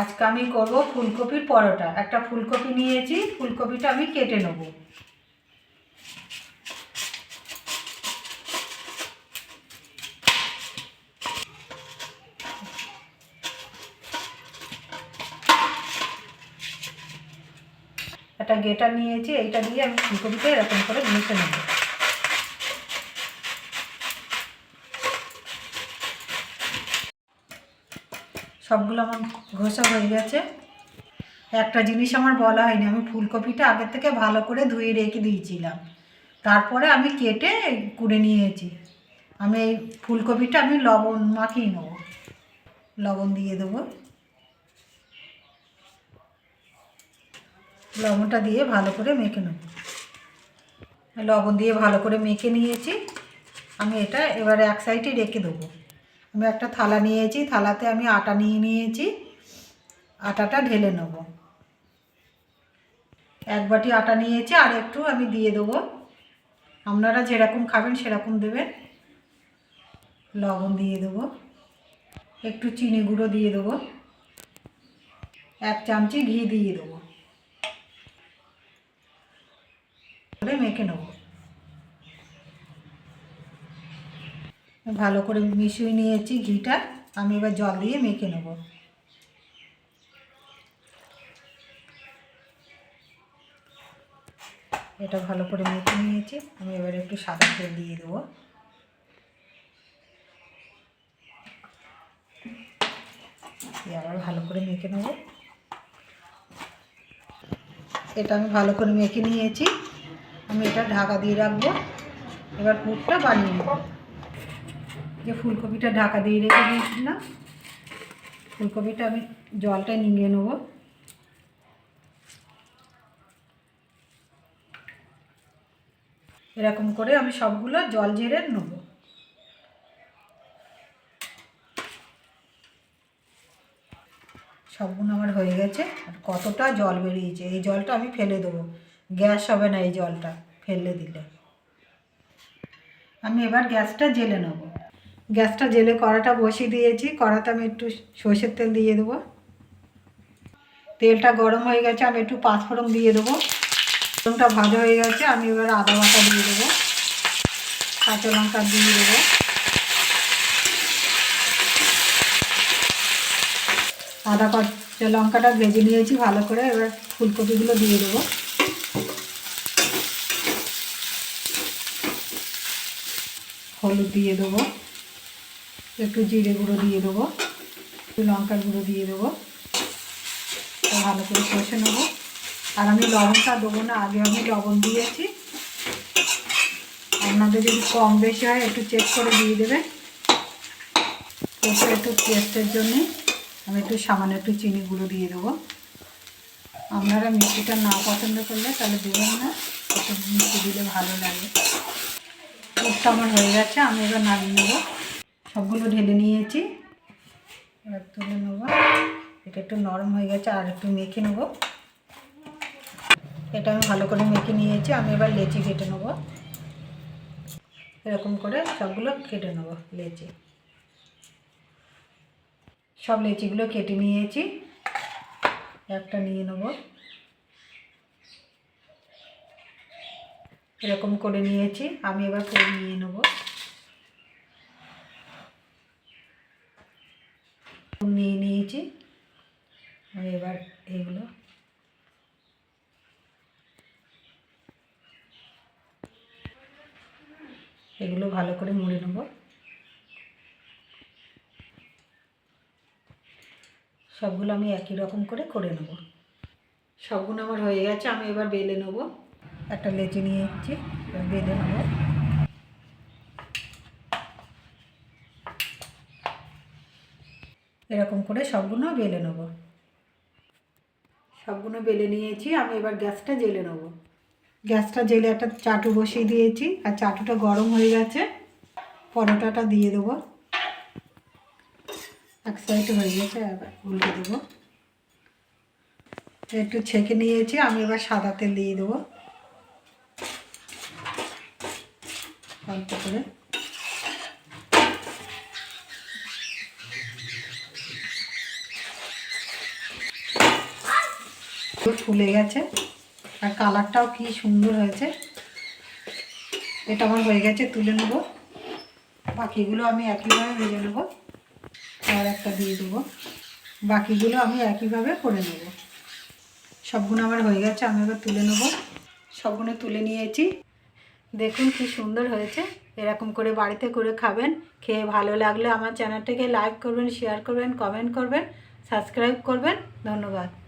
আজকে আমি করব ফুলকপির পরোটা। একটা ফুলকপি নিয়েছি, ফুলকপিটা আমি কেটে নেব। একটা গেটার নিয়েছি, এইটা দিয়ে আমি ফুলকপিটা এরকম করে ঘষে নেব। সবগুলো আমার ঘষা হয়ে গেছে। একটা জিনিস আমার বলা হয়নি, আমি ফুলকপিটা আগের থেকে ভালো করে ধুয়ে রেখে দিয়েছিলাম। তারপরে আমি কেটে কুড়ে নিয়েছি। আমি এই ফুলকপিটা আমি লবণ মাখিয়ে নেব। লবণ দিয়ে দেবো। লবণটা দিয়ে ভালো করে মেখে নেব। লবণ দিয়ে ভালো করে মেখে নিয়েছি। আমি এটা এবারে এক সাইডে রেখে দেবো। আমি একটা থালা নিয়েছি, থালাতে আমি আটা নিয়ে নিয়েছি। আটাটা ঢেলে নেব। এক বাটি আটা নিয়েছি, আর একটু আমি দিয়ে দেবো। আপনারা যেরকম খাবেন সেরকম দেবেন। লবণ দিয়ে দেবো। একটু চিনি গুঁড়ো দিয়ে দেবো। এক চামচি ঘি দিয়ে দেবো। মেখে নেব। ভালো করে মিশিয়ে নিয়েছি ঘিটা। আমি এবার জল দিয়ে মেখে নেব। এটা ভালো করে মেখে নিয়েছি। আমি এবার একটু সাদা তেল দিয়ে দেবো। আবার ভালো করে মেখে নেব। এটা আমি ভালো করে মেখে নিয়েছি। আমি এটা ঢাকা দিয়ে রাখব। এবার পুরটা বানিয়ে নেব। যে ফুলকপিটা ঢাকা দিয়ে রেখে দিয়েছিলাম, ফুলকপিটা আমি জলটা নিংড়ে নেব। এরকম করে আমি সবগুলো জল ঝেড়ে নেব। সবগুলো আমার হয়ে গেছে, আর কতটা জল বেরিয়েছে, এই জলটা আমি ফেলে দেবো। গ্যাস হবে না এই জলটা, ফেলে দিলে। আমি এবার গ্যাসটা জেলে নেব। গ্যাসটা জেলে কড়াটা বসিয়ে দিয়েছি, কড়াতে আমি একটু সর্ষের তেল দিয়ে দেবো। তেলটা গরম হয়ে গেছে, আমি একটু পাঁচফোড়ন দিয়ে দেবো। ফোড়নটা ভাজা হয়ে গেছে, আমি এবার আদা বাটা দিয়ে দেবো। কাঁচা লঙ্কা দিয়ে দেবো। আদা কাঁচা লঙ্কাটা ভেজে নিয়েছি ভালো করে, এবার ফুলকপিগুলো দিয়ে দেবো। হলুদ দিয়ে দেবো। একটু জিরে গুঁড়ো দিয়ে দেবো, একটু লঙ্কার গুঁড়ো দিয়ে দেবো ভালো করে কষে নেব। আর আমি লবণটা দেবো না, আগে আমি লবণ দিয়েছি। আপনাদের যদি কম বেশি হয়, একটু চেক করে দিয়ে দেবে কষে একটু টেস্টের জন্যে আমি একটু সামান্য একটু চিনি গুঁড়ো দিয়ে দেবো। আপনারা মিষ্টিটা না পছন্দ করলে তাহলে দেবেন না, একটু মিষ্টি দিলে ভালো লাগে। পুরটা আমার হয়ে গেছে, আমি এবার নামিয়ে নেব। সবগুলো ঢেলে নিয়েছি। এবার তুলে নেব। এটা একটু নরম হয়ে গেছে, আর একটু মেখে নেব। এটা আমি ভালো করে মেখে নিয়েছি, আমি এবার লেচি কেটে নেব। এরকম করে সবগুলো কেটে নেব, লেচি। সব লেচিগুলো কেটে নিয়েছি। একটা নিয়ে নেব। এরকম করে নিয়েছি, আমি এবার করে নিয়ে নেব নিয়ে নিয়েছি আমি এবার এইগুলো এগুলো ভালো করে মুড়ে নেব। সবগুলো আমি একই রকম করে করে নেব। সবগুলো আমার হয়ে গেছে, আমি এবার বেলে নেব। একটা লেচি নিয়ে এসেছি এবার বেলে নেব। এরকম করে সবগুলো বেলে নেব। সবগুলো বেলে নিয়েছি, আমি এবার গ্যাসটা জেলে নেব। গ্যাসটা জেলে একটা চাটু বসিয়ে দিয়েছি, আর চাটুটা গরম হয়ে গেছে। পরোটাটা দিয়ে দেবো। এক সাইড হয়ে গেছে উল্টে দেবো। একটু ছেঁকে নিয়েছি, আমি এবার সাদা তেল দিয়ে দেবো। অল্প করে। ফুলে গেছে। আর কালারটাও কি সুন্দর হয়েছে। এটা আমার হয়ে গেছে, তুলে নেব। বাকিগুলো আমি একইভাবে ভেজে নেব। আর একটা দিয়ে দেবো। বাকিগুলো আমি একইভাবে করে নেব। সবগুলো আমার হয়ে গেছে, আমি এবার তুলে নেব। সবগুলো তুলে নিয়েছি। দেখুন কি সুন্দর হয়েছে। এরকম করে বাড়িতে করে খাবেন। খেয়ে ভালো লাগলে আমার চ্যানেলটাকে লাইক করবেন, শেয়ার করবেন, কমেন্ট করবেন, সাবস্ক্রাইব করবেন। ধন্যবাদ।